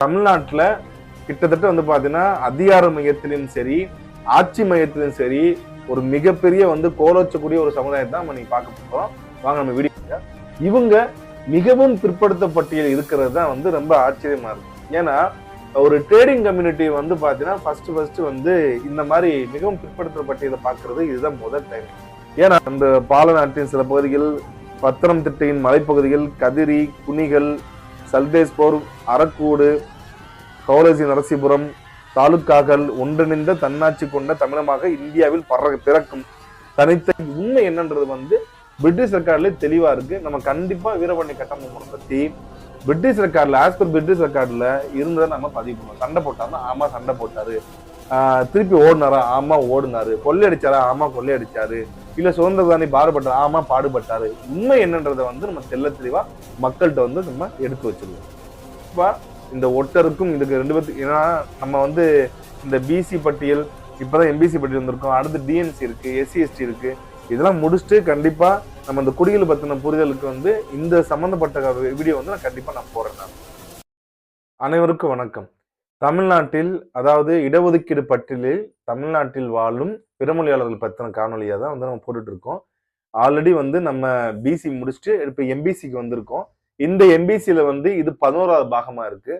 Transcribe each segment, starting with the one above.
தமிழ்நாட்டில் கிட்டத்தட்ட வந்து பார்த்தீங்கன்னா அதிகார மையத்திலும் சரி ஆட்சி மையத்திலும் சரி ஒரு மிகப்பெரிய வந்து கோலோச்சக்கூடிய ஒரு சமுதாயத்தை தான் நம்ம நீங்க பார்க்க போகிறோம் வாங்க நம்ம வீடியோ இவங்க மிகவும் பிற்படுத்த பட்டியல் இருக்கிறது தான் வந்து ரொம்ப ஆச்சரியமா இருக்கு. ஏன்னா ஒரு ட்ரேடிங் கம்யூனிட்டி வந்து பார்த்தீங்கன்னா ஃபர்ஸ்ட் ஃபர்ஸ்ட் வந்து இந்த மாதிரி மிகவும் பிற்படுத்த பட்டியலை பார்க்கறது இதுதான் முதல் டைம் ஏன்னா அந்த பாலநாட்டின் சில பகுதிகள் பத்திரம் திட்டையின் மலைப்பகுதிகள் கதிரி குனிகள் சல்தேஸ்போர் அரக்கூடு கௌலசி நரசிபுரம் தாலுக்காக்கள் ஒன்றிணைந்த தன்னாட்சி கொண்ட தமிழமாக இந்தியாவில் பற பிறக்கும் தனித்த உண்மை என்னன்றது வந்து பிரிட்டிஷ் ரெக்கார்ட்ல தெளிவா இருக்கு. நம்ம கண்டிப்பா வீரபாண்டி கட்டமைப்பு பத்தி பிரிட்டிஷ் ரெக்கார்ட்ல ஆஸ் பர் பிரிட்டிஷ் ரெக்கார்ட்ல இருந்ததை நம்ம பதிவு பண்ணுவோம். சண்டை போட்டாருன்னா ஆமா சண்டை போட்டாரு. ஆஹ் திருப்பி ஓடினாரா? ஆமா ஓடினாரு. கொள்ளையடிச்சாரா? ஆமா கொள்ளையடிச்சாரு. இல்ல சுதந்திர தானி பாடுபட்டாரு? ஆமா பாடுபட்டாரு. உண்மை என்னன்றதை வந்து நம்ம தெல்ல தெளிவா மக்கள்கிட்ட வந்து நம்ம எடுத்து வச்சிருவோம். இப்ப இந்த ஒட்டருக்கும் இதுக்கு ரெண்டு பேர்த்து ஏன்னா நம்ம வந்து இந்த பிசி பட்டியல் இப்பதான் எம்பிசி பட்டியல் வந்திருக்கோம். அடுத்து டிஎன்சி இருக்கு எஸ்சி எஸ்டி இருக்கு. இதெல்லாம் முடிச்சுட்டு கண்டிப்பா நம்ம இந்த குடிகள் பத்தின புரிதலுக்கு வந்து இந்த சம்பந்தப்பட்ட வீடியோ வந்து நான் கண்டிப்பா நான் போறேன் நான். அனைவருக்கும் வணக்கம். தமிழ்நாட்டில் அதாவது இடஒதுக்கீடு பட்டியலில் தமிழ்நாட்டில் வாழும் பிறமொழியாளர்கள் பத்தின காணொலியாக தான் வந்து நம்ம போட்டுட்டு இருக்கோம். ஆல்ரெடி வந்து நம்ம பிசி முடிச்சுட்டு இப்போ எம்பிசிக்கு வந்திருக்கோம். இந்த எம்பிசியில வந்து இது பதினோராவது பாகமா இருக்கு.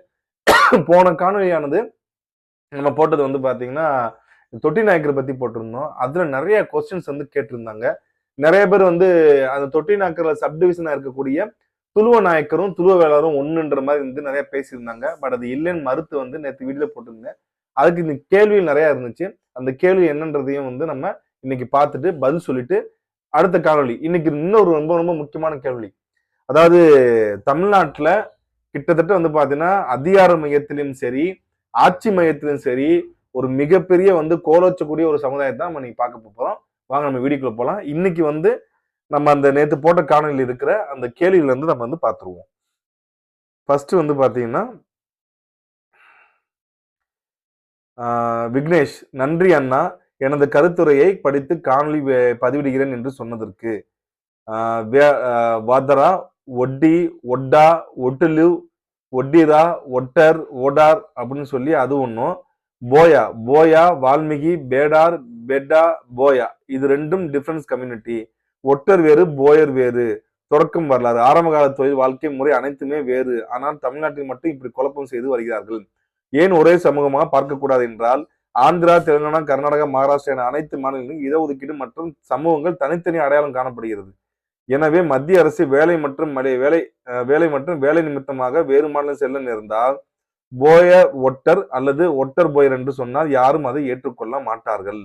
போன காணொலியானது நம்ம போட்டது வந்து பாத்தீங்கன்னா தொட்டி நாயக்கரை பத்தி போட்டிருந்தோம். அதுல நிறைய கொஸ்டின்ஸ் வந்து கேட்டிருந்தாங்க. நிறைய பேர் வந்து அந்த தொட்டி நாயக்கர்ல சப்டிவிஷனா இருக்கக்கூடிய துளுவ நாயக்கரும் துளுவ வேளாரும் ஒண்ணுன்ற மாதிரி வந்து நிறைய பேசியிருந்தாங்க. பட் அது இல்லைன்னு மறுத்து வந்து நேற்று வீடியோ போட்டிருந்தேன். அதுக்கு இந்த கேள்வி நிறைய இருந்துச்சு. அந்த கேள்வி என்னன்றதையும் வந்து நம்ம இன்னைக்கு பார்த்துட்டு பதில் சொல்லிட்டு அடுத்த காணொலி இன்னைக்கு இன்னொரு ரொம்ப ரொம்ப முக்கியமான கேள்வி. அதாவது தமிழ்நாட்டில் கிட்டத்தட்ட வந்து பார்த்தீங்கன்னா அதிகார மையத்திலும் சரி ஆட்சி மையத்திலும் சரி ஒரு மிகப்பெரிய வந்து கோலோச்சக்கூடிய ஒரு சமுதாயத்தை தான் நம்ம இன்னைக்கு பார்க்க போகிறோம் வாங்க நம்ம வீடியோக்குள்ள போகலாம் இன்னைக்கு வந்து நம்ம அந்த நேற்று போட்ட காணொலியில் இருக்கிற அந்த கேள்வியிலேருந்து நம்ம வந்து பார்த்துருவோம். ஃபர்ஸ்ட் வந்து பார்த்தீங்கன்னா விக்னேஷ் நன்றி அண்ணா எனது கருத்துரையை படித்து காணொலி பதிவிடுகிறேன் என்று சொன்னதற்கு. வே- வாதரா ஒட்டி ஒட்டா ஒட்டுலு ஒட்டிரா ஒட்டர் ஓடார் அப்படின்னு சொல்லி அது ஒன்றும் போயா போயா வால்மீகி பேடார் பெட்டா போயா. இது ரெண்டும் டிஃபரன்ஸ் கம்யூனிட்டி ஒட்டர் வேறு போயர் வேறு. தொடக்கம் வரலாறு. ஆரம்ப கால தொழில் வாழ்க்கை முறை அனைத்துமே வேறு. ஆனால் தமிழ்நாட்டில் மட்டும் இப்படி குழப்பம் செய்து வருகிறார்கள். ஏன் ஒரே சமூகமாக பார்க்கக்கூடாது என்றால் ஆந்திரா தெலுங்கானா கர்நாடகா மகாராஷ்டிரா என அனைத்து மாநிலங்களிலும் இடஒதுக்கீடு மற்றும் சமூகங்கள் தனித்தனி அடையாளம் காணப்படுகிறது. எனவே மத்திய அரசு வேலை மற்றும் மலை வேலை வேலை மற்றும் வேலை நிமித்தமாக வேறு மாநிலம் செல்ல நேர்ந்தால் போயர் ஒட்டர் அல்லது ஒட்டர் போயர் என்று சொன்னால் யாரும் அதை ஏற்றுக்கொள்ள மாட்டார்கள்.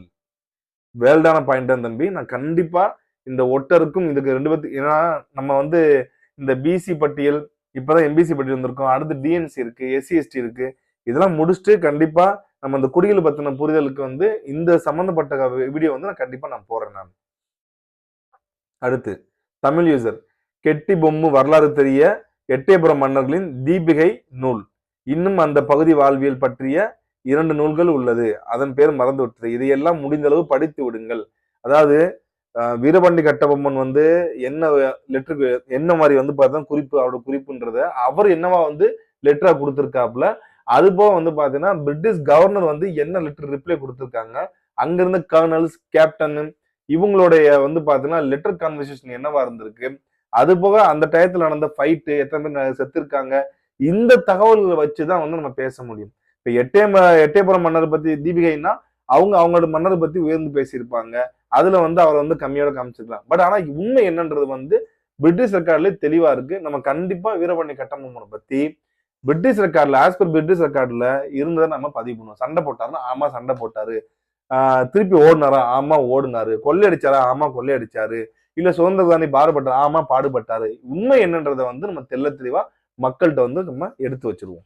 வேல்டான பாயிண்ட் தம்பி. நான் கண்டிப்பா இந்த ஒட்டருக்கும் இதுக்கு ரெண்டு பேர்த்து ஏன்னா நம்ம வந்து இந்த பிசி பட்டியல் இப்பதான் எம்பிசி பட்டியல் வந்திருக்கோம். அடுத்து டிஎன்சி இருக்கு எஸ்சி எஸ்டி இருக்கு. இதெல்லாம் முடிச்சுட்டு கண்டிப்பா நம்ம இந்த குடிகள் பத்தின புரிதலுக்கு வந்து இந்த சம்பந்தப்பட்ட வீடியோ வந்து நான் கண்டிப்பா நான் போறேன் நான். அடுத்து தமிழ் யூசர் கெட்டி பொம்மு வரலாறு தெரிய எட்டயபுரம் மன்னர்களின் தீபிகை நூல். இன்னும் அந்த பகுதி வாழ்வியல் பற்றிய இரண்டு நூல்கள் உள்ளது. அதன் பேர் மறந்து விட்டது. இதையெல்லாம் முடிந்த அளவு படித்து விடுங்கள். அதாவது வீரபாண்டி கட்டபொம்மன் வந்து என்ன லெட்டருக்கு என்ன மாதிரி வந்து பார்த்தா குறிப்பு அவரோட குறிப்புன்றத அவர் என்னவா வந்து லெட்டரா கொடுத்துருக்காப்புல. அது போக வந்து பாத்தீங்கன்னா பிரிட்டிஷ் கவர்னர் வந்து என்ன லெட்டர் ரிப்ளை கொடுத்துருக்காங்க? அங்கிருந்த கர்னல்ஸ் கேப்டன் இவங்களுடைய வந்து பார்த்தீங்கன்னா லெட்டர் கான்வர்சேஷன் என்னவா இருந்திருக்கு? அது போக அந்த டயத்தில் நடந்த ஃபைட்டு எத்தனை பேர் செத்துருக்காங்க? இந்த தகவல்களை வச்சு தான் வந்து நம்ம பேச முடியும். இப்போ எட்டே எட்டேபுரம் மன்னர் பற்றி தீபிகைன்னா அவங்க அவங்களோட மன்னரை பற்றி உயர்ந்து பேசியிருப்பாங்க. அதில் வந்து அவரை வந்து கம்மியோட காமிச்சிருக்கலாம். பட் ஆனால் உண்மை என்னன்றது வந்து பிரிட்டிஷ் ரெக்கார்ட்லேயே தெளிவாக இருக்குது நம்ம கண்டிப்பாக வீரபாண்டி கட்டபொம்மனை பற்றி பிரிட்டிஷ் ரெக்கார்டில் ஆஸ் பர் பிரிட்டிஷ் ரெக்கார்டில் இருந்ததை நம்ம பதிவு பண்ணுவோம். சண்டை போட்டாருன்னா ஆமாம் சண்டை போட்டாரு. திருப்பி ஓடினாரா? ஆமா ஓடினாரு. கொள்ளையடிச்சாரா? ஆமா கொள்ளையடிச்சாரு. இல்ல சுதந்திர தானி பாடுபட்டாரு? ஆமா பாடுபட்டாரு. உண்மை என்னன்றத வந்து நம்ம தெல்ல தெளிவா மக்கள்கிட்ட வந்து நம்ம எடுத்து வச்சிருவோம்.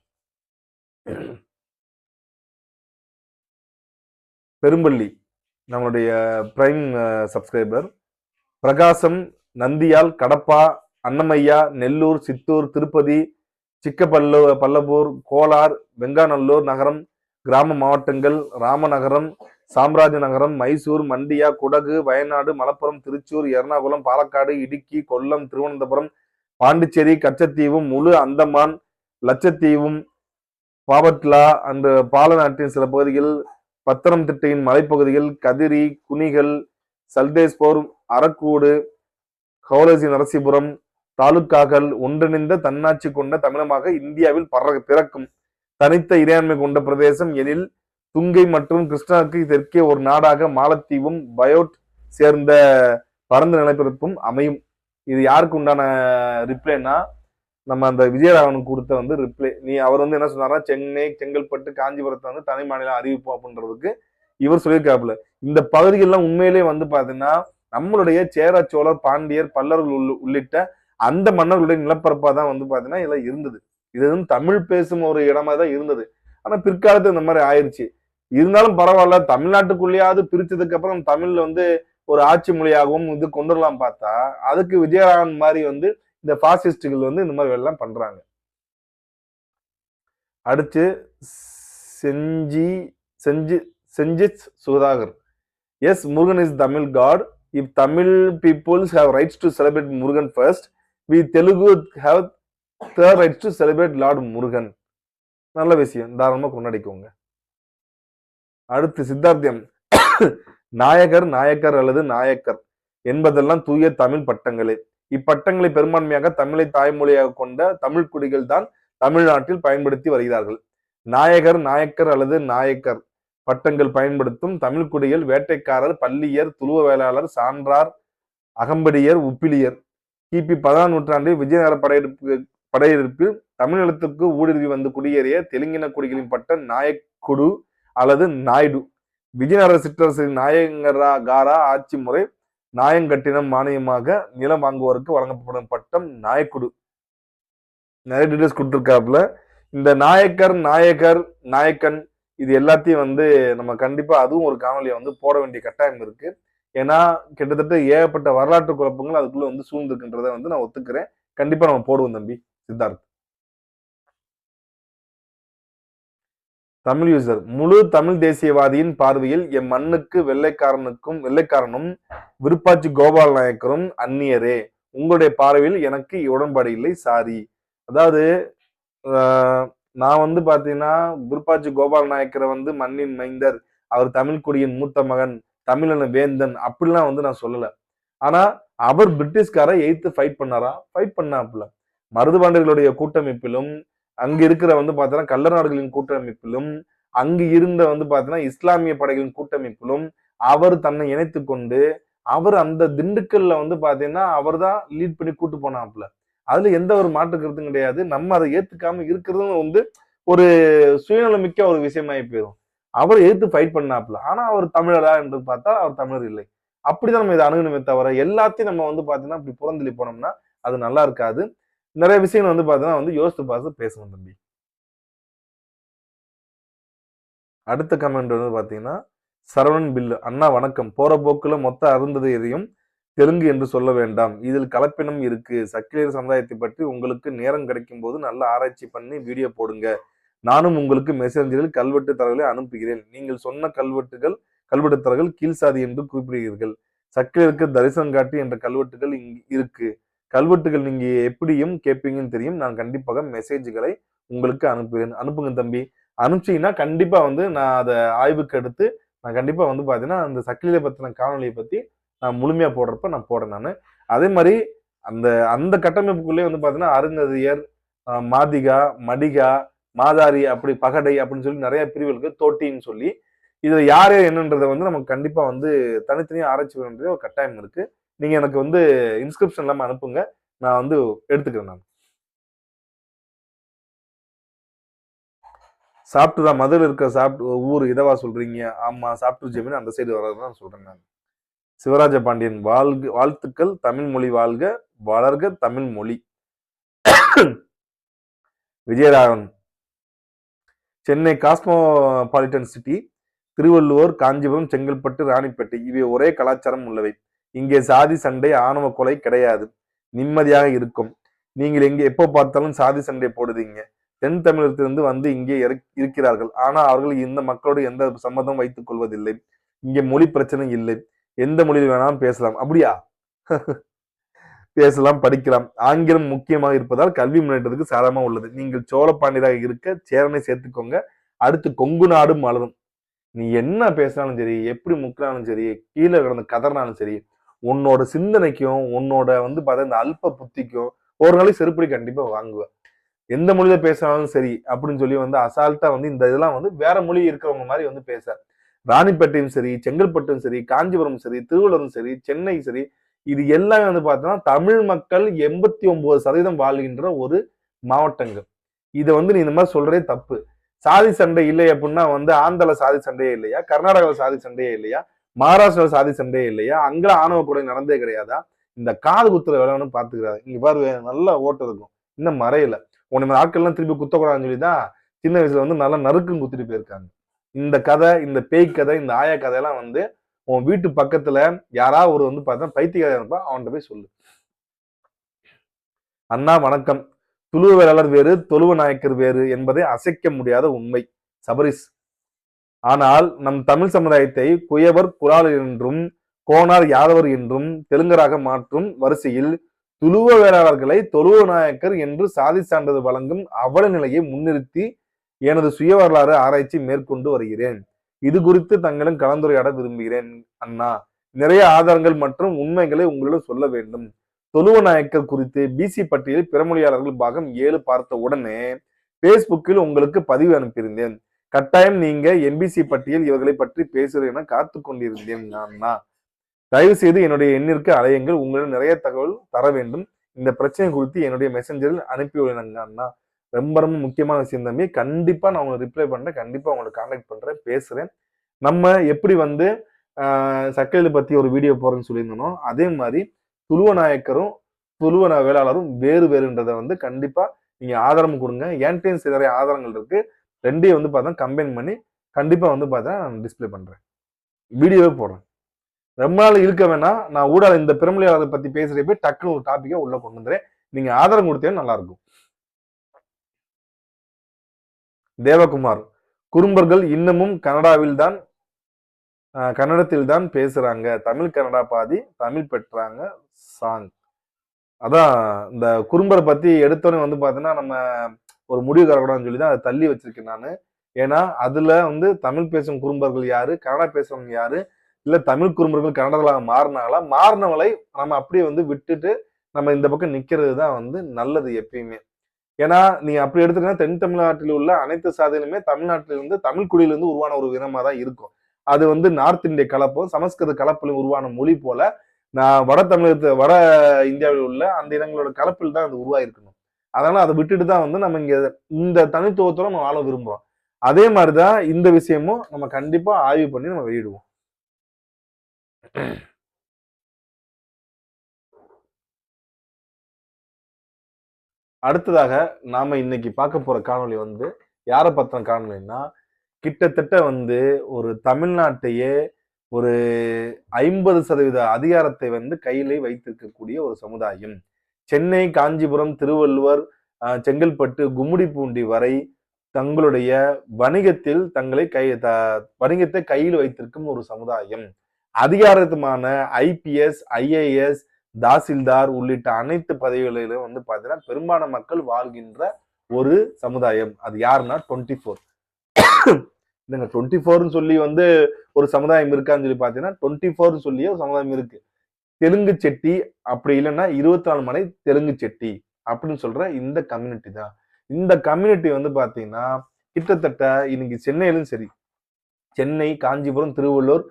பெரும்பள்ளி நம்மளுடைய பிரைம் சப்ஸ்கிரைபர். பிரகாசம் நந்தியால் கடப்பா அன்னமையா நெல்லூர் சித்தூர் திருப்பதி சிக்கப்பல்லு பல்லபூர் கோலார் வெங்காநல்லூர் நகரம் கிராம மாவட்டங்கள் ராமநகரம் சாம்ராஜ் நகரம் மைசூர் மண்டியா குடகு வயநாடு மலப்புரம் திருச்சூர் எர்ணாகுளம் பாலக்காடு இடுக்கி கொல்லம் திருவனந்தபுரம் பாண்டிச்சேரி கச்சத்தீவும் முழு அந்தமான் லட்சத்தீவும் பாபட்லா அந்த பாலநாட்டின் சில பகுதிகள் பத்தனம்திட்டையின் மலைப்பகுதிகள் கதிரி குனிகள் சல்தேஸ்போர் அரக்கூடு கௌலசி நரசிபுரம் தாலுக்காக்கள் ஒன்றிணைந்த தன்னாட்சி கொண்ட தமிழமாக இந்தியாவில் பற பிறக்கும். தனித்த இறையாண்மை கொண்ட பிரதேசம் எனில் துங்கை மற்றும் கிருஷ்ணாவுக்கு தெற்கே ஒரு நாடாக மாலத்தீவும் பயோட் சேர்ந்த பரந்த நிலப்பரப்பும் அமையும். இது யாருக்கு உண்டான ரிப்ளைனா நம்ம அந்த விஜயராகவனுக்கு கொடுத்த வந்து ரிப்ளை. நீ அவர் வந்து என்ன சொன்னார்னா சென்னை செங்கல்பட்டு காஞ்சிபுரத்தை வந்து தனி மாநிலம் அறிவிப்போம் அப்படின்றதுக்கு இவர் சொல்லியிருக்காப்புல. இந்த பகுதிகள்லாம் உண்மையிலே வந்து பார்த்தீங்கன்னா நம்மளுடைய சேர சோழர் பாண்டியர் பல்லர்கள் உள்ளிட்ட அந்த மன்னர்களுடைய நிலப்பரப்பாக தான் வந்து பார்த்தீங்கன்னா இதெல்லாம் இருந்தது. இது வந்து தமிழ் பேசும் ஒரு இடமா தான் இருந்தது. ஆனா பிற்காலத்துல இந்த மாதிரி ஆயிடுச்சு இருந்தாலும் பரவாயில்ல தமிழ்நாட்டுக்குள்ளேயாவது பிரிச்சதுக்கு அப்புறம் தமிழ்ல வந்து ஒரு ஆட்சி மொழியாகவும் இது கொண்டு வரலாம் பார்த்தா அதுக்கு விஜயராகவன் மாதிரி வந்து இந்த பாசிஸ்டுகள் வந்து இந்த மாதிரி எல்லாம் பண்றாங்க. அடுத்து செஞ்சி செஞ்சி செஞ்சித் Sudhakar. As Murugan is Tamil god if Tamil peoples have rights to celebrate Murugan first we Telugu have third rights to celebrate lord Murugan நல்ல விஷயம். தாராளமா கொண்டாடிக்கோங்க. அடுத்து சித்தார்த்தியம். நாயகர் நாயக்கர் அல்லது நாயக்கர் என்பதெல்லாம் தூய தமிழ் பட்டங்களே. இப்பட்டங்களை பெரும்பான்மையாக தமிழை தாய்மொழியாக கொண்ட தமிழ் குடிகள் தான் தமிழ்நாட்டில் பயன்படுத்தி வருகிறார்கள். நாயகர் நாயக்கர் அல்லது நாயக்கர் பட்டங்கள் பயன்படுத்தும் தமிழ் குடிகள் வேட்டைக்காரர் பள்ளியர் துளுவ வேளாளர் சான்றார் அகம்படியர் உப்பிலியர். கிபி பதினாறு நூற்றாண்டில் விஜயநகர படையெடுப்பு படையெடுப்பில் தமிழகத்துக்கு ஊடுருவி வந்து குடியேறிய தெலுங்கின குடிகளின் பட்டம் நாயக்குடு அல்லது நாயுடு. விஜயநகர சிற்றரசின் நாயங்கரா காரா ஆட்சி முறை நாயங்கட்டினம் மானியமாக நிலம் வாங்குவோருக்கு வழங்கப்படும் பட்டம் நாயக்குடு. நிறைய டீடைல்ஸ் கொடுத்துருக்காப்புல. இந்த நாயக்கர் நாயகர் நாயக்கன் இது எல்லாத்தையும் வந்து நம்ம கண்டிப்பா அதுவும் ஒரு காணொலியை வந்து போட வேண்டிய கட்டாயம் இருக்கு. ஏன்னா கிட்டத்தட்ட ஏகப்பட்ட வரலாற்று குழப்பங்கள் அதுக்குள்ள வந்து சூழ்ந்திருக்குன்றத வந்து நான் ஒத்துக்கிறேன். கண்டிப்பா நம்ம போடுவோம் தம்பி. சித்தார்த். தமிழ் யூசர் முழு தமிழ் தேசியவாதியின் பார்வையில் எம் மண்ணுக்கு வெள்ளைக்காரனுக்கும் வெள்ளைக்காரனும் விருப்பாச்சி கோபால் நாயக்கரும் அந்நியரே. உங்களுடைய பார்வையில் எனக்கு உடன்பாடு இல்லை சாரி. அதாவது ஆஹ், நான் வந்து பாத்தீங்கன்னா விருப்பாச்சி கோபால் நாயக்கரை வந்து மண்ணின் மைந்தர். அவர் தமிழ் குடியின் மூத்த மகன் தமிழன வேந்தன் அப்படிலாம் வந்து நான் சொல்லல. ஆனா அவர் பிரிட்டிஷ்காரை எய்த்து ஃபைட் பண்ணாரா? ஃபைட் பண்ணாப்புல. மருதுபாண்டியர்களுடைய கூட்டமைப்பிலும் அங்கு இருக்கிற வந்து பார்த்தோன்னா கள்ள நாடுகளின் கூட்டமைப்பிலும் அங்கு இருந்த வந்து பாத்தீங்கன்னா இஸ்லாமிய படைகளின் கூட்டமைப்பிலும் அவர் தன்னை இணைத்து கொண்டு அவர் அந்த திண்டுக்கல்ல வந்து பாத்தீங்கன்னா அவர் தான் லீட் பண்ணி கூட்டு போனாப்புல. அதுல எந்த ஒரு மாற்று கருத்தும் கிடையாது. நம்ம அதை ஏத்துக்காம இருக்கிறதும் வந்து ஒரு சுயநலமிக்க ஒரு விஷயமாயி போயிடும் அவர் எதிர்த்து ஃபைட் பண்ணாப்புல. ஆனா அவர் தமிழரா என்று பார்த்தா அவர் தமிழர் இல்லை. அப்படிதான் நம்ம இதை அணுகணுமே தவிர எல்லாத்தையும் நம்ம வந்து பாத்தீங்கன்னா இப்படி புறந்தள்ளி போனோம்னா அது நல்லா இருக்காது. நிறைய விஷயங்கள் வந்து பார்த்தீங்கன்னா வந்து யோசித்து பார்த்து பேசணும் தம்பி. அடுத்த கமெண்ட் வந்து பார்த்தீங்கன்னா சரவணன் பில்லு அண்ணா வணக்கம். போற போக்குல மொத்த அருந்தது எதையும் தெலுங்கு என்று சொல்ல வேண்டாம். இதில் கலப்பினம் இருக்கு. சக்கிலியர் சமுதாயத்தை பற்றி உங்களுக்கு நேரம் கிடைக்கும் போது நல்ல ஆராய்ச்சி பண்ணி வீடியோ போடுங்க. நானும் உங்களுக்கு மெசேஞ்சரில் கல்வெட்டு தரவுகளை அனுப்புகிறேன். நீங்கள் சொன்ன கல்வெட்டுகள் கல்வெட்டு தரவுகள் கீழ்சாதி என்று குறிப்பிடுகிறீர்கள். சக்கிலியருக்கு தரிசனம் காட்டி என்ற கல்வெட்டுகள் இங்கு இருக்கு. கல்வெட்டுகள் நீங்க எப்படியும் கேட்பீங்கன்னு தெரியும். நான் கண்டிப்பாக மெசேஜ்களை உங்களுக்கு அனுப்புகிறேன். அனுப்புங்க தம்பி. அனுப்பிச்சீங்கன்னா கண்டிப்பாக வந்து நான் அதை ஆய்வுக்கு எடுத்து நான் கண்டிப்பாக வந்து பார்த்தீங்கன்னா அந்த சக்கிலியை பற்றின காணொலியை பற்றி நான் முழுமையாக போடுறப்ப நான் போடுறேன் நான். அதே மாதிரி அந்த அந்த கட்டமைப்புக்குள்ளே வந்து பார்த்தீங்கன்னா அருந்ததியர் மாதிகா மடிகா மாதாரி அப்படி பகடை அப்படின்னு சொல்லி நிறைய பிரிவுகளுக்கு தோட்டின்னு சொல்லி. இதில் யார் என்னன்றதை வந்து நமக்கு கண்டிப்பாக வந்து தனித்தனியாக ஆராய்ச்சி வேண்டிய ஒரு கட்டாயம் இருக்குது நீங்க எனக்கு வந்து இன்ஸ்கிரிப்ஷன் இல்லாமல் அனுப்புங்க. நான் வந்து எடுத்துக்கிறேன் நான். சாப்பிட்டுதான் மதுரை இருக்க சாப்பிட்டு ஊர் இதவா சொல்றீங்க? ஆமா சாப்பிட்டு ஜெமினு அந்த சைடு வர்றதுதான் சொல்றேன் நான். சிவராஜ பாண்டியன் வாழ்க வாழ்த்துக்கள். தமிழ் மொழி வாழ்க வளர்க தமிழ் மொழி. விஜயராகவன். சென்னை காஸ்மோபாலிட்டன் சிட்டி திருவள்ளுவர் காஞ்சிபுரம் செங்கல்பட்டு ராணிப்பேட்டை இவை ஒரே கலாச்சாரம் உள்ளவை. இங்கே சாதி சண்டை ஆணவ கொலை கிடையாது. நிம்மதியாக இருக்கும். நீங்கள் எங்கே எப்போ பார்த்தாலும் சாதி சண்டை போடுதீங்க தென் தமிழகத்திலிருந்து வந்து இங்கே இருக்கிறார்கள். ஆனால் அவர்கள் இந்த மக்களோடு எந்த சம்மதம் வைத்துக் கொள்வதில்லை. இங்கே மொழி பிரச்சனை இல்லை. எந்த மொழியில் வேணாலும் பேசலாம். அப்படியா? பேசலாம் படிக்கலாம். ஆங்கிலம் முக்கியமாக இருப்பதால் கல்வி முன்னேற்றத்துக்கு சாதகமாக உள்ளது. நீங்கள் சோழ பாண்டியராக இருக்க சேரனை சேர்த்துக்கோங்க. அடுத்து கொங்கு நாடும் மலரும். நீ என்ன பேசினாலும் சரி எப்படி முக்கினாலும் சரி கீழே கிடந்து கதறினாலும் சரி உன்னோட சிந்தனைக்கும் உன்னோட வந்து பார்த்தா இந்த அல்ப புத்திக்கும் ஒரு நாளைக்கு செருப்படி கண்டிப்பாக வாங்குவேன் எந்த மொழியில பேசினாலும் சரி அப்படின்னு சொல்லி வந்து அசால்ட்டா வந்து இந்த இதெல்லாம் வந்து வேற மொழி இருக்கிறவங்க மாதிரி வந்து பேச. ராணிப்பேட்டையும் சரி செங்கல்பட்டும் சரி காஞ்சிபுரம் சரி திருவள்ளூரும் சரி சென்னை சரி இது எல்லாமே வந்து பார்த்தோம்னா தமிழ் மக்கள் எண்பத்தி ஒன்பது சதவீதம் வாழ்கின்ற ஒரு மாவட்டங்கள். இதை வந்து நீ இந்த மாதிரி சொல்றதே தப்பு. சாதி சண்டை இல்லை அப்படின்னா வந்து ஆந்திர சாதி சண்டையே இல்லையா? கர்நாடகாவில் சாதி சண்டையே இல்லையா? மகாராஷ்டிராவில் சாதி சண்டையே இல்லையா? அங்கே ஆணவ கொலை நடந்தே கிடையாதா? இந்த காது குத்துற வேலைன்னு பார்த்துக்கிறாரு இங்க பாரு நல்லா ஓட்டு இருக்கும். இன்னும் மறையில. உன்னை ஆட்கள்லாம் திருப்பி குத்தக்கூடாதுன்னு சொல்லி தான் சின்ன வயசுல வந்து நல்லா நறுக்கும் குத்திட்டு போயிருக்காங்க. இந்த கதை இந்த பேய் கதை இந்த ஆய கதையெல்லாம் வந்து உன் வீட்டு பக்கத்துல யாராவது ஒரு வந்து பார்த்தா பைத்தியக்காரன் இருப்பா அவன்கிட்ட போய் சொல்லு. அண்ணா வணக்கம். துளுவ வேளாளர் வேறு தொழுவ நாயக்கர் வேறு என்பதை அசைக்க முடியாத உண்மை. சபரிஸ். ஆனால் நம் தமிழ் சமுதாயத்தை குயவர் குலால் என்றும் கோனார் யாதவர் என்றும் தெலுங்கராக மாற்றும் வரிசையில் துளுவ வேளாளர்களை தொழுவ நாயக்கர் என்று சாதி சான்றிதழ் வழங்கும் அவல நிலையை முன்னிறுத்தி எனது சுய வரலாறு ஆராய்ச்சி மேற்கொண்டு வருகிறேன். இது குறித்து தங்களும் கலந்துரையாட விரும்புகிறேன். அண்ணா நிறைய ஆதாரங்கள் மற்றும் உண்மைகளை உங்களிடம் சொல்ல வேண்டும். தொழுவ நாயக்கர் குறித்து பிசி பட்டியலில் பிறமொழியாளர்கள் பாகம் ஏழு பார்த்த உடனே பேஸ்புக்கில் உங்களுக்கு பதிவு அனுப்பியிருந்தேன். கட்டாயம் நீங்க எம்பிசி பட்டியல் இவர்களை பற்றி பேசுகிறேன் என காத்து கொண்டிருந்தேன் அண்ணா தயவு செய்து என்னுடைய எண்ணிற்கு அலையுங்கள். உங்களிடம் நிறைய தகவல் தர வேண்டும். இந்த பிரச்சனை குறித்து என்னுடைய மெசஞ்சரில் அனுப்பியுள்ளேன் அண்ணா ரொம்ப ரொம்ப முக்கியமான விஷயம் தம்பி. கண்டிப்பா நான் உங்களுக்கு ரிப்ளை பண்றேன். கண்டிப்பா உங்களை கான்டாக்ட் பண்றேன் பேசுறேன். நம்ம எப்படி வந்து சக்கையில பத்தி ஒரு வீடியோ போறேன்னு சொல்லியிருந்தோம். அதே மாதிரி துருவ நாயக்கரும் துருவ வேளாளரும் வேறு வேறுன்றதை வந்து கண்டிப்பா நீங்க ஆதாரம் கொடுங்க. ஏன்டையும் நிறைய ஆதாரங்கள் இருக்கு. ரெண்டையும் வந்து பார்த்தா கம்பைன் பண்ணி கண்டிப்பா வந்து பார்த்தா டிஸ்பிளே பண்ணுறேன் பண்றேன். வீடியோவே போடுறேன். ரொம்ப நாள் இருக்க வேணாம். நான் ஊடால இந்த பிரமலையாளரை பத்தி பேசுறப்ப டக்குன்னு ஒரு டாபிக்கை உள்ள கொண்டு வந்துடுறேன். நீங்க ஆதாரம் கொடுத்தீங்கன்னா நல்லா இருக்கும் தேவகுமார் குறும்பர்கள் இன்னமும் கனடாவில் தான் கன்னடத்தில் தான் பேசுறாங்க. தமிழ் கன்னடா பாதி தமிழ் பெற்றாங்க சாங். அதான் இந்த குறும்பரை பத்தி எடுத்தோடனே வந்து பார்த்தீங்கன்னா நம்ம ஒரு முடிவு தரக்கூடாதுன்னு சொல்லி தான் அதை தள்ளி வச்சிருக்கேன் நான். ஏன்னா அதுல வந்து தமிழ் பேசும் குறும்பர்கள் யாரு? கன்னடா பேசுறவங்க யாரு? இல்ல தமிழ் குறும்பர்கள் கன்னடர்களாக மாறினாங்களா? மாறினவளை நம்ம அப்படியே வந்து விட்டுட்டு நம்ம இந்த பக்கம் நிக்கிறது தான் வந்து நல்லது எப்பயுமே. ஏன்னா நீ அப்படி எடுத்துக்கிட்டா தென் தமிழ்நாட்டில் உள்ள அனைத்து சாதியிலுமே தமிழ்நாட்டிலிருந்து தமிழ் குடியிலிருந்து உருவான ஒரு இனமா தான் இருக்கும். அது வந்து நார்த் இந்திய கலப்பும் சமஸ்கிருத கலப்பிலும் உருவான மொழி போல நான் வட தமிழகத்து வட இந்தியாவில் உள்ள அந்த இடங்களோட கலப்பில் தான் அது உருவாயிருக்கணும் அதனால அதை விட்டுட்டு தான் வந்து நம்ம இங்க இந்த தனித்துவத்தோட நம்ம வாழ விரும்புறோம். அதே மாதிரிதான் இந்த விஷயமும் நம்ம கண்டிப்பா ஆய்வு பண்ணி நம்ம வெளியிடுவோம். அடுத்ததாக நாம இன்னைக்கு பார்க்க போற காணொளி வந்து யாரை பத்தின காணொளின்னா கிட்டத்தட்ட வந்து ஒரு தமிழ்நாட்டையே ஒரு ஐம்பது சதவீத அதிகாரத்தை வந்து கையிலே வைத்திருக்கக்கூடிய ஒரு சமுதாயம். சென்னை காஞ்சிபுரம் திருவள்ளுவர் செங்கல்பட்டு கும்மிடிப்பூண்டி வரை தங்களுடைய வணிகத்தில் தங்களை கை த வணிகத்தை கையில் வைத்திருக்கும் ஒரு சமுதாயம். அதிகாரத்துமான ஐபிஎஸ் ஐஏஎஸ் தாசில்தார் உள்ளிட்ட அனைத்து பதவிகளிலும் வந்து பார்த்தீங்கன்னா பெரும்பாலான மக்கள் வாழ்கின்ற ஒரு சமுதாயம். அது யாருன்னா டுவெண்ட்டி ஃபோர். இல்லைங்க டுவெண்ட்டி ஃபோர்னு சொல்லி வந்து ஒரு சமுதாயம் இருக்கான்னு சொல்லி பார்த்தீங்கன்னா டுவெண்ட்டி ஃபோர்னு சொல்லியே ஒரு சமுதாயம் இருக்கு. தெலுங்கு செட்டி அப்படி இல்லைன்னா இருபத்தி நாலு மலை தெலுங்கு செட்டி அப்படின்னு சொல்ற இந்த கம்யூனிட்டி தான். இந்த கம்யூனிட்டி வந்து பார்த்தீங்கன்னா கிட்டத்தட்ட இன்னைக்கு சென்னையிலும் சரி சென்னை காஞ்சிபுரம் திருவள்ளூர்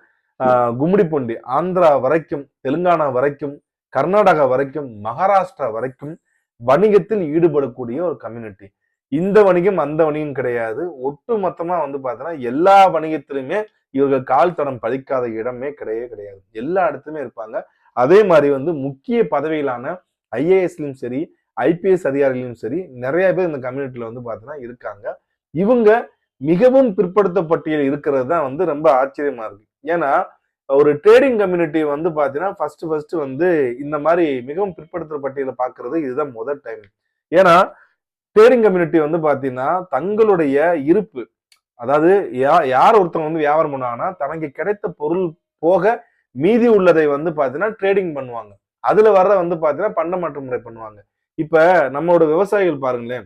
கும்மிடிப்பூண்டி ஆந்திரா வரைக்கும் தெலுங்கானா வரைக்கும் கர்நாடகா வரைக்கும் மகாராஷ்டிரா வரைக்கும் வணிகத்தில் ஈடுபடக்கூடிய ஒரு கம்யூனிட்டி இந்த வணிகம் அந்த வணிகம் கிடையாது. ஒட்டு மொத்தமா வந்து பார்த்தோன்னா எல்லா வணிகத்திலுமே இவர்கள் கால் தடம் பதிக்காத இடமே கிடையவே கிடையாது. எல்லா இடத்துலயுமே இருப்பாங்க. அதே மாதிரி வந்து முக்கிய பதவியிலான ஐஏஎஸ்லையும் சரி ஐபிஎஸ் அதிகாரிகளையும் சரி நிறைய பேர் இந்த கம்யூனிட்டியில் வந்து பார்த்தீங்கன்னா இருக்காங்க. இவங்க மிகவும் பிற்படுத்த பட்டியல் இருக்கிறது தான் வந்து ரொம்ப ஆச்சரியமா இருக்கு. ஏன்னா ஒரு ட்ரேடிங் கம்யூனிட்டி வந்து பார்த்தீங்கன்னா ஃபர்ஸ்ட் ஃபர்ஸ்ட் வந்து இந்த மாதிரி மிகவும் பிற்படுத்தப்பட்டியலை பட்டியலை இதுதான் முதல் டைம் ஏன்னா ட்ரேடிங் கம்யூனிட்டி வந்து பார்த்தீங்கன்னா தங்களுடைய இருப்பு அதாவது யா- யார் ஒருத்தவங்க வந்து வியாபாரம் பண்ணாங்கன்னா தனக்கு கிடைத்த பொருள் போக மீதி உள்ளதை வந்து பார்த்தீங்கன்னா ட்ரேடிங் பண்ணுவாங்க. அதுல வர்ற வந்து பார்த்தீங்கன்னா பண்ட மாற்று முறை பண்ணுவாங்க. இப்ப நம்மளோட விவசாயிகள் பாருங்களேன்.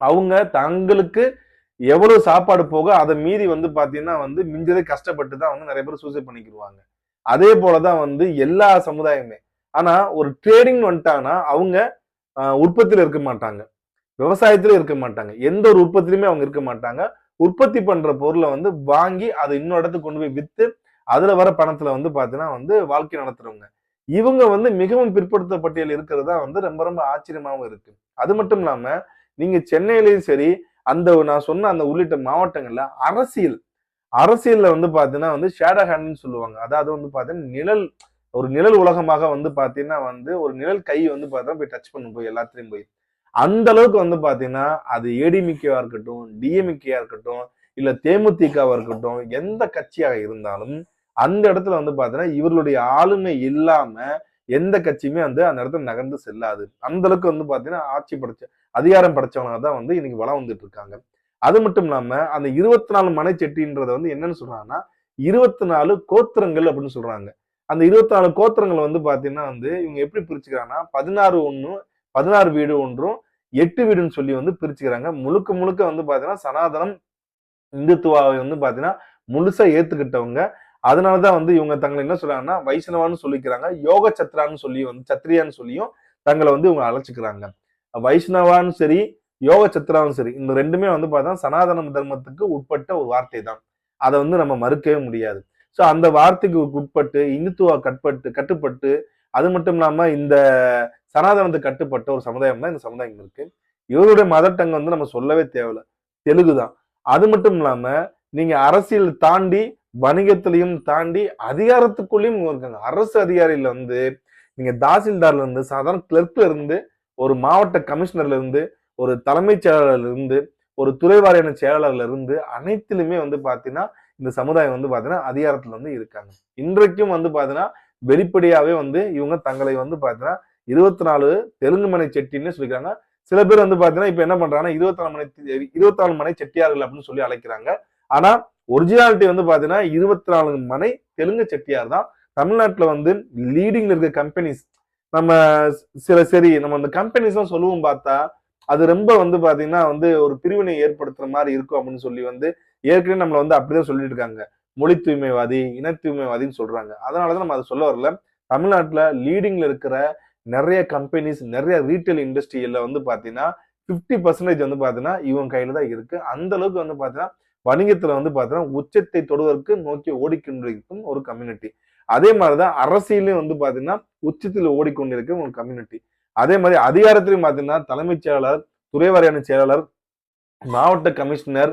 அவங்க தங்களுக்கு எவ்வளவு சாப்பாடு போக அதை மீறி வந்து பாத்தீங்கன்னா வந்து மிஞ்சதை கஷ்டப்பட்டு தான் வந்து நிறைய பேர் சூசைட் பண்ணிக்கிடுவாங்க அதே போலதான் வந்து எல்லா சமுதாயமே. ஆனா ஒரு ட்ரேடிங் வந்துட்டாங்கன்னா அவங்க உற்பத்தியில் உற்பத்தியில இருக்க மாட்டாங்க. விவசாயத்துல இருக்க மாட்டாங்க. எந்த ஒரு உற்பத்திலுமே அவங்க இருக்க மாட்டாங்க. உற்பத்தி பண்ற பொருளை வந்து வாங்கி அதை இன்னொரு இடத்துக்கு கொண்டு போய் வித்து அதுல வர பணத்துல வந்து பாத்தீங்கன்னா வந்து வாழ்க்கை நடத்துறவங்க. இவங்க வந்து மிகவும் பிற்படுத்த பட்டியல் இருக்கிறதா வந்து ரொம்ப ரொம்ப ஆச்சரியமாவும் இருக்கு. அது மட்டும் இல்லாம நீங்க சென்னையிலயும் சரி அந்த நான் சொன்ன அந்த உள்ளிட்ட மாவட்டங்கள்ல அரசியல் அரசியல்ல வந்து பாத்தீங்கன்னா வந்து ஷேடோ ஹேண்ட்னு சொல்லுவாங்க. அதாவது வந்து பாத்தீங்கன்னா நிழல் ஒரு நிழல் உலகமாக வந்து பாத்தீங்கன்னா வந்து ஒரு நிழல் கை வந்து பாத்தீங்கன்னா போய் டச் பண்ணும் போய் எல்லாத்துலயும் போய். அந்த அளவுக்கு வந்து பாத்தீங்கன்னா அது ஏடிமிகேவா இருக்கட்டும் டிஎம்கேயா இருக்கட்டும் இல்ல தேமுதிகவா இருக்கட்டும் எந்த கட்சியாக இருந்தாலும் அந்த இடத்துல வந்து பாத்தீங்கன்னா இவர்களுடைய ஆளுமை இல்லாம எந்த கட்சியுமே வந்து அந்த இடத்துல நகர்ந்து செல்லாது. அந்த அளவுக்கு வந்து பாத்தீங்கன்னா ஆட்சி படைச்ச அதிகாரம் படைச்சவங்க தான் வந்து இன்னைக்கு வளம் வந்துட்டு இருக்காங்க. அது மட்டும் இல்லாம அந்த இருபத்தி நாலு மனை செட்டின்றத வந்து என்னன்னு சொல்றாங்கன்னா இருபத்தி நாலு கோத்திரங்கள் அப்படின்னு சொல்றாங்க. அந்த இருபத்தி நாலு கோத்திரங்கள் வந்து பாத்தீங்கன்னா வந்து இவங்க எப்படி பிரிச்சுக்கிறாங்கன்னா பதினாறு ஒன்றும் பதினாறு வீடு ஒன்றும் எட்டு வீடுன்னு சொல்லி வந்து பிரிச்சுக்கிறாங்க. முழுக்க முழுக்க வந்து பாத்தீங்கன்னா சனாதனம் இந்துத்துவாவை வந்து பாத்தீங்கன்னா முழுசா ஏத்துக்கிட்டவங்க. அதனாலதான் வந்து இவங்க தங்களை என்ன சொல்றாங்கன்னா வைஷ்ணவான்னு சொல்லிக்கிறாங்க யோக சத்ரான்னு சொல்லி வந்து சத்ரியான்னு சொல்லியும் தங்களை வந்து இவங்க அழைச்சிக்கிறாங்க. வைஷ்ணவான்னு சரி யோக சத்ராவும் சரி இந்த ரெண்டுமே வந்து பார்த்தா சனாதன தர்மத்துக்கு உட்பட்ட ஒரு வார்த்தை தான். அதை வந்து நம்ம மறுக்கவே முடியாது. ஸோ அந்த வார்த்தைக்கு உட்பட்டு இந்துத்துவ கட்பட்டு கட்டுப்பட்டு அது மட்டும் இல்லாம இந்த சனாதனத்துக்கு கட்டுப்பட்ட ஒரு சமுதாயம் தான் இந்த சமுதாயம் இருக்கு. இவருடைய மதர் டங் வந்து நம்ம சொல்லவே தேவையில்ல. தெலுங்கு தான் அது மட்டும் இல்லாம நீங்க அரசியல் தாண்டி வணிகத்திலையும் தாண்டி அதிகாரத்துக்குள்ளேயும் இவங்க இருக்காங்க. அரசு அதிகாரியில வந்து நீங்க தாசில்தார்ல இருந்து சாதாரண கிளர்க்ல இருந்து ஒரு மாவட்ட கமிஷனர்ல இருந்து ஒரு தலைமைச் செயலாளர்ல இருந்து ஒரு துறை வாரியான செயலாளர்ல இருந்து அனைத்திலுமே வந்து பாத்தீங்கன்னா இந்த சமுதாயம் வந்து பாத்தீங்கன்னா அதிகாரத்துல வந்து இருக்காங்க. இன்றைக்கும் வந்து பாத்தீங்கன்னா வெளிப்படையாவே வந்து இவங்க தங்களை வந்து பாத்தீங்கன்னா இருபத்தி நாலு தெலுங்கு மனை செட்டின்னு சொல்லிக்கிறாங்க. சில பேர் வந்து பாத்தீங்கன்னா இப்ப என்ன பண்றாங்கன்னா இருபத்தி நாலு மனை இருபத்தி நாலு மனை செட்டியார்கள் அப்படின்னு சொல்லி அழைக்கிறாங்க. ஆனா ஒரிஜினாலிட்டி வந்து பார்த்தீங்கன்னா இருபத்தி நாலு மனை தெலுங்கு செட்டியார் தான். தமிழ்நாட்டில் வந்து லீடிங்ல இருக்க கம்பெனிஸ் நம்ம சில சரி நம்ம அந்த கம்பெனிஸ் தான் சொல்லுவோம் பார்த்தா அது ரொம்ப வந்து பார்த்தீங்கன்னா வந்து ஒரு பிரிவினை ஏற்படுத்துற மாதிரி இருக்கும் அப்படின்னு சொல்லி வந்து ஏற்கனவே நம்மளை வந்து அப்படிதான் சொல்லிட்டு இருக்காங்க. மொழி தூய்மைவாதி இன தூய்மைவாதின்னு சொல்றாங்க. அதனாலதான் நம்ம அதை சொல்ல வரல. தமிழ்நாட்டுல லீடிங்ல இருக்கிற நிறைய கம்பெனிஸ் நிறைய ரீட்டைல் இண்டஸ்ட்ரியில வந்து பாத்தீங்கன்னா பிப்டி பர்சன்டேஜ் வந்து பாத்தீங்கன்னா இவங்க கையில தான் இருக்கு. அந்த அளவுக்கு வந்து பாத்தீங்கன்னா வணிகத்துல வந்து பாத்தீங்கன்னா உச்சத்தை தொடுவதற்கு நோக்கி ஓடிக்கொண்டிருக்கும் ஒரு கம்யூனிட்டி அதே மாதிரிதான் அரசியலையும் வந்து பாத்தீங்கன்னா உச்சத்தில் ஓடிக்கொண்டிருக்கும் ஒரு கம்யூனிட்டி அதே மாதிரி அதிகாரத்திலையும் பாத்தீங்கன்னா தலைமைச் செயலாளர் துறை வாரியான செயலாளர் மாவட்ட கமிஷனர்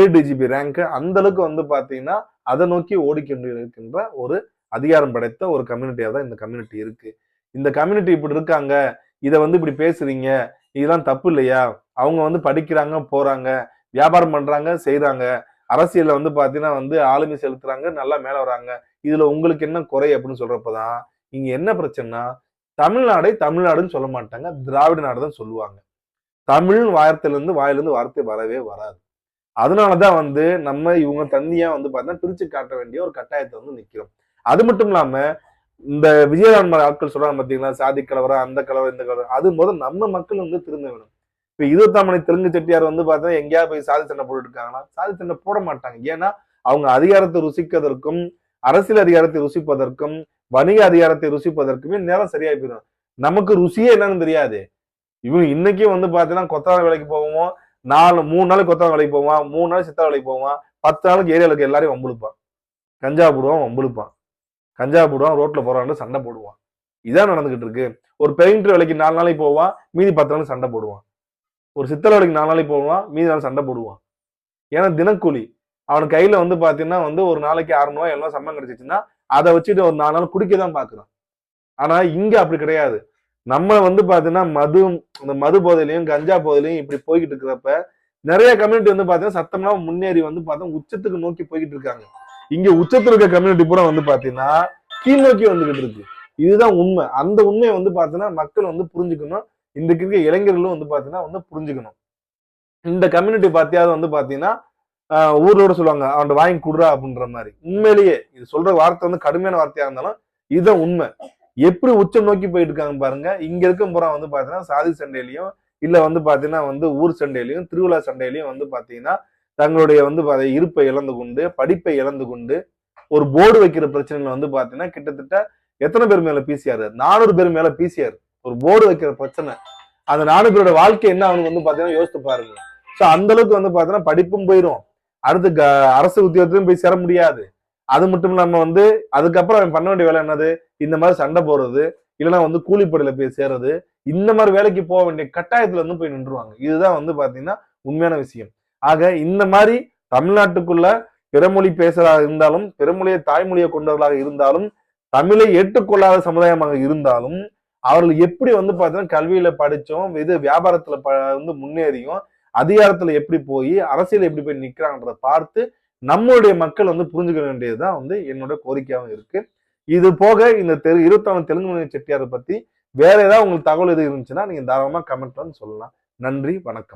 ஏடிஜிபி ரேங்க் அந்த அளவுக்கு வந்து பாத்தீங்கன்னா அதை நோக்கி ஓடிக்கொண்டு இருக்கின்ற ஒரு அதிகாரம் படைத்த ஒரு கம்யூனிட்டியா தான் இந்த கம்யூனிட்டி இருக்கு. இந்த கம்யூனிட்டி இப்படி இருக்காங்க இதை வந்து இப்படி பேசுறீங்க இதெல்லாம் தப்பு இல்லையா? அவங்க வந்து படிக்கிறாங்க போறாங்க வியாபாரம் பண்றாங்க செய்யறாங்க அரசியல்ல வந்து பாத்தீங்கன்னா வந்து ஆளுமை செலுத்துறாங்க நல்லா மேல வராங்க. இதுல உங்களுக்கு என்ன குறை அப்படின்னு சொல்றப்பதான் இங்க என்ன பிரச்சனைனா தமிழ்நாடை தமிழ்நாடுன்னு சொல்ல மாட்டாங்க திராவிட நாடு தான் சொல்லுவாங்க. தமிழ் வார்த்தையில இருந்து வாயிலிருந்து வார்த்தை வரவே வராது. அதனாலதான் வந்து நம்ம இவங்க தந்தியா வந்து பார்த்தீங்கன்னா பிரிச்சு காட்ட வேண்டிய ஒரு கட்டாயத்தை வந்து நிக்கிறோம். அது மட்டும் இல்லாம இந்த விஜயராமன் ஆட்கள் சொல்றாங்க பாத்தீங்களா சாதி கலவரம் அந்த கலவரம் இந்த கலவரம் அது முதல் நம்ம மக்கள் வந்து திருந்த வேணும். இப்போ இருபத்தாமணி தெலுங்கு செட்டியார் வந்து பார்த்தா எங்கேயாவது போய் சாதி சண்டை போட்டுருக்காங்கன்னா இருக்காங்கன்னா சாதி சண்டை போட மாட்டாங்க. ஏன்னா அவங்க அதிகாரத்தை ருசிக்கிறதற்கும் அரசியல் அதிகாரத்தை ருசிப்பதற்கும் வணிக அதிகாரத்தை ருசிப்பதற்குமே நேரம் சரியா போயிடும். நமக்கு ருசியே என்னன்னு தெரியாது. இவங்க இன்னைக்கே வந்து பார்த்தீங்கன்னா கொத்தவர வேலைக்கு போவோம் நாலு மூணு நாளைக்கு கொத்தனார் வேலைக்கு போவான் மூணு நாள் சித்தா வேலைக்கு போவான் பத்து நாளுக்கு ஏரியாவுக்கு எல்லாரையும் வம்புழுப்பான். கஞ்சா போடுவான் வம்புழுப்பான். கஞ்சா போடுவான் ரோட்ல போறான்னு சண்டை போடுவான். இதான் நடந்துகிட்டு இருக்கு. ஒரு பெயிண்டர் வேலைக்கு நாலு நாளைக்கு போவான் மீதி பத்து நாளைக்கு சண்டை போடுவான். ஒரு சித்தலை வேலைக்கு நாலு நாளைக்கு போவான் மீதி நாள் சண்டை போடுவான். ஏன்னா தினக்கூலி. அவன் கையில வந்து பாத்தீங்கன்னா வந்து ஒரு நாளைக்கு அறுநூறுவா எல்லாம் சம்பளம் கிடைச்சிச்சுன்னா அதை வச்சுட்டு ஒரு நாலு நாள் குடிக்க தான் பாக்குறான். ஆனா இங்க அப்படி கிடையாது. நம்ம வந்து பாத்தீங்கன்னா மது இந்த மது போதையிலையும் கஞ்சா போதையிலையும் இப்படி போய்கிட்டு இருக்கிறப்ப நிறைய கம்யூனிட்டி வந்து பாத்தீங்கன்னா சத்தம்லாம் முன்னேறி வந்து பார்த்தா உச்சத்துக்கு நோக்கி போய்கிட்டு இருக்காங்க. இங்க உச்சத்துல இருக்க கம்யூனிட்டி பூரா வந்து பாத்தீங்கன்னா கீழ் நோக்கி வந்துகிட்டு இருக்கு. இதுதான் உண்மை. அந்த உண்மையை வந்து பாத்தீங்கன்னா மக்கள் வந்து புரிஞ்சுக்கணும். இந்த இருக்க இளைஞர்களும் வந்து பார்த்தீங்கன்னா வந்து புரிஞ்சுக்கணும். இந்த கம்யூனிட்டி பார்த்தியாவது வந்து பார்த்தீங்கன்னா ஊரோட சொல்லுவாங்க அவன் வாங்கி கொடுறா அப்படின்ற மாதிரி. உண்மையிலேயே இது சொல்ற வார்த்தை வந்து கடுமையான வார்த்தையா இருந்தாலும் இதுதான் உண்மை. எப்படி உச்சம் நோக்கி போயிட்டு இருக்காங்க பாருங்க. இங்க இருக்க புறம் வந்து பாத்தீங்கன்னா சாதி சண்டையிலையும் இல்ல வந்து பாத்தீங்கன்னா வந்து ஊர் சண்டையிலையும் திருவிழா சண்டையிலையும் வந்து பாத்தீங்கன்னா தங்களுடைய வந்து இருப்பை இழந்து கொண்டு படிப்பை இழந்து கொண்டு ஒரு போர்டு வைக்கிற பிரச்சனைகள் வந்து பாத்தீங்கன்னா கிட்டத்தட்ட எத்தனை பேர் மேல பிசிஆர் நானூறு பேர் மேல பிசிஆர் ஒரு போர்டு வைக்கிற பிரச்சனை. அந்த நானூறு பேரோட வாழ்க்கை என்ன அவனுக்கு வந்து பாத்தீங்கன்னா யோசித்து பாருங்க. சோ அந்த அளவுக்கு வந்து பாத்தீங்கன்னா படிப்பும் போயிடும் அடுத்து க- அரசு உத்தியோகத்திலும் போய் சேர முடியாது. அது மட்டும் இல்லாம வந்து அதுக்கப்புறம் அவன் பண்ண வேண்டிய வேலை என்னது? இந்த மாதிரி சண்டை போடுறது. இல்லைன்னா வந்து கூலிப்படையில போய் சேர்றது. இந்த மாதிரி வேலைக்கு போக வேண்டிய கட்டாயத்துல வந்து போய் நின்றுவாங்க இதுதான் வந்து பாத்தீங்கன்னா உண்மையான விஷயம். ஆக இந்த மாதிரி தமிழ்நாட்டுக்குள்ள பிறமொழி பேசுறதாக இருந்தாலும் பிறமொழியை தாய்மொழியை கொண்டவர்களாக இருந்தாலும் தமிழை ஏற்றுக்கொள்ளாத சமுதாயமாக இருந்தாலும் அவர்கள் எப்படி வந்து பார்த்தீங்கன்னா கல்வியில படித்தோம் இது வியாபாரத்துல ப வந்து முன்னேறியும் அதிகாரத்துல எப்படி போய் அரசியல் எப்படி போய் நிற்கிறாங்கன்றத பார்த்து நம்மளுடைய மக்கள் வந்து புரிஞ்சுக்க வேண்டியதுதான் வந்து என்னோட கோரிக்கையாகவும் இருக்கு. இது போக இந்த தெரு இருபத்தாலு தெலுங்கு மொழி செட்டியாரை பத்தி வேற ஏதாவது உங்களுக்கு தகவல் எது இருந்துச்சுன்னா நீங்க தாராளமா கமெண்ட் வந்து சொல்லலாம். நன்றி வணக்கம்.